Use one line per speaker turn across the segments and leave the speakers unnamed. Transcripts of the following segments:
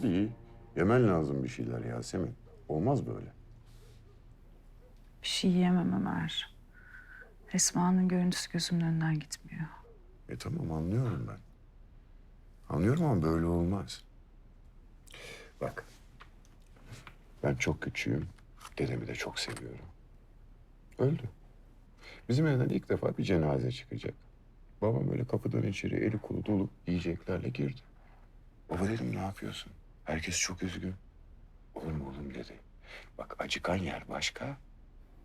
Hadi iyi. Yemen lazım bir şeyler Yasemin. Olmaz böyle.
Bir şey yiyemem Ömer. Esma'nın görüntüsü gözümün önünden gitmiyor.
E tamam anlıyorum ben. Anlıyorum ama böyle olmaz. Bak. Ben çok küçüğüm. Dedemi de çok seviyorum. Öldü. Bizim evden ilk defa bir cenaze çıkacak. Babam öyle kapıdan içeri eli kolu dolu yiyeceklerle girdi. Baba dedim ne yapıyorsun? Herkes çok üzgün. Olur mu oğlum dedi. Bak acıkan yer başka,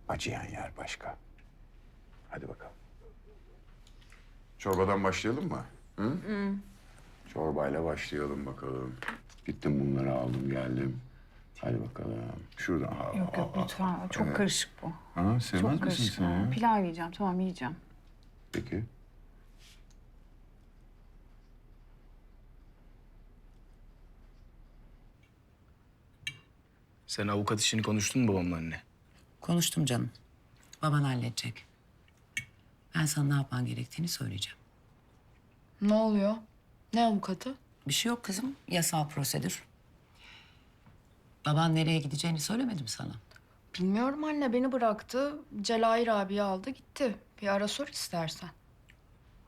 acıyan yer başka. Hadi bakalım. Çorbadan başlayalım mı? Hı? Çorbayla başlayalım bakalım. Gittim bunları aldım geldim. Hadi bakalım. Şuradan. Aa,
Yok yok
aa,
lütfen. Çok
evet.
karışık bu.
Ha, sevmez
Çok
misin
karışık.
sen ya?
Pilav yiyeceğim. Tamam yiyeceğim.
Peki.
Sen avukat işini konuştun mu babamla anne?
Konuştum canım. Baban halledecek. Ben sana ne yapman gerektiğini söyleyeceğim.
Ne oluyor? Ne avukatı?
Bir şey yok kızım. Yasal prosedür. Baban nereye gideceğini söylemedim sana.
Bilmiyorum anne beni bıraktı. Celayir abi aldı gitti. Bir ara sor istersen.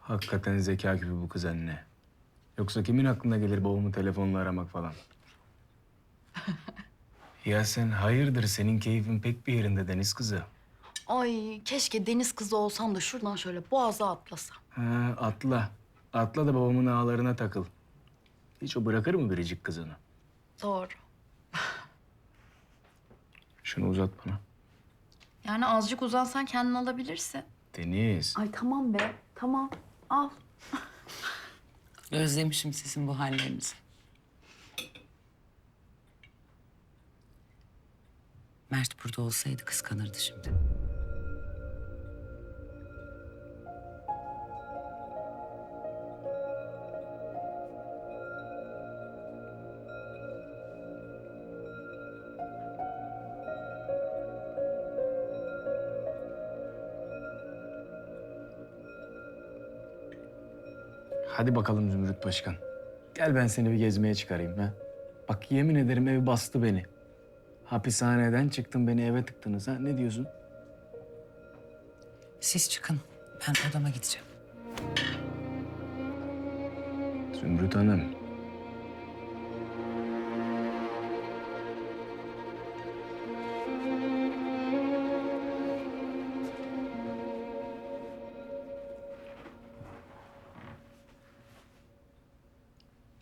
Hakikaten zeka gibi bu kız anne. Yoksa kimin aklına gelir babamı telefonla aramak falan? ya sen hayırdır senin keyfin pek bir yerinde deniz kızı.
Ay keşke deniz kızı olsam da şuradan şöyle boğaza atlasam.
Ha, atla. Atla da babamın ağlarına takıl. Hiç o bırakır mı biricik kızını?
Doğru.
Şunu uzat bana.
Yani azıcık uzansan kendin alabilirsin.
Deniz.
Ay tamam be tamam al.
Özlemişim sizin bu hallerinizi. Mert burada olsaydı kıskanırdı şimdi.
Hadi bakalım Zümrüt Başkan. Gel ben seni bir gezmeye çıkarayım ha. Bak yemin ederim ev bastı beni. Hapishaneden çıktın beni eve tıktınız ha. Ne diyorsun?
Siz çıkın. Ben odama gideceğim.
Zümrüt Hanım.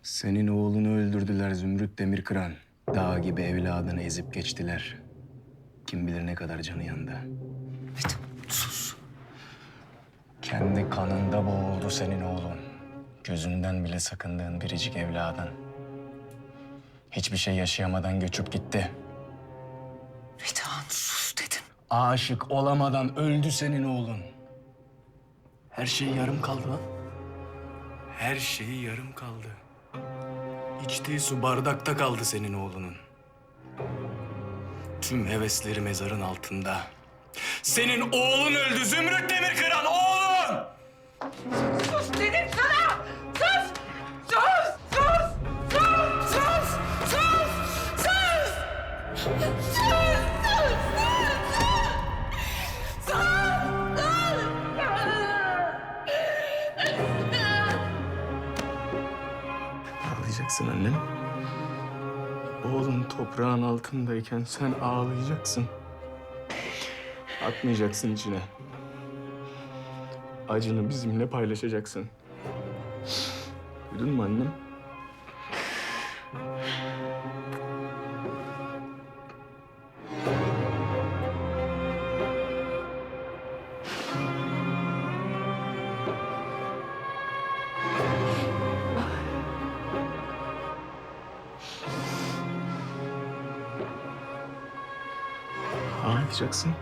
Senin oğlunu öldürdüler Zümrüt Demirkıran. Dağ gibi evladını ezip geçtiler. Kim bilir ne kadar canı yandı.
Metin sus.
Kendi kanında boğuldu senin oğlun. Gözünden bile sakındığın biricik evladın. Hiçbir şey yaşayamadan göçüp gitti.
Metehan sus dedim.
Aşık olamadan öldü senin oğlun. Her şey yarım kaldı lan. Her şey yarım kaldı. İçtiği su bardakta kaldı senin oğlunun. Tüm hevesleri mezarın altında. Senin oğlun öldü Zümrüt Demirkıran oğlun! Ağlayacaksın annem. Oğlun toprağın altındayken sen ağlayacaksın. Atmayacaksın içine. Acını bizimle paylaşacaksın. Duydun mu annem? Ağlayacaksın.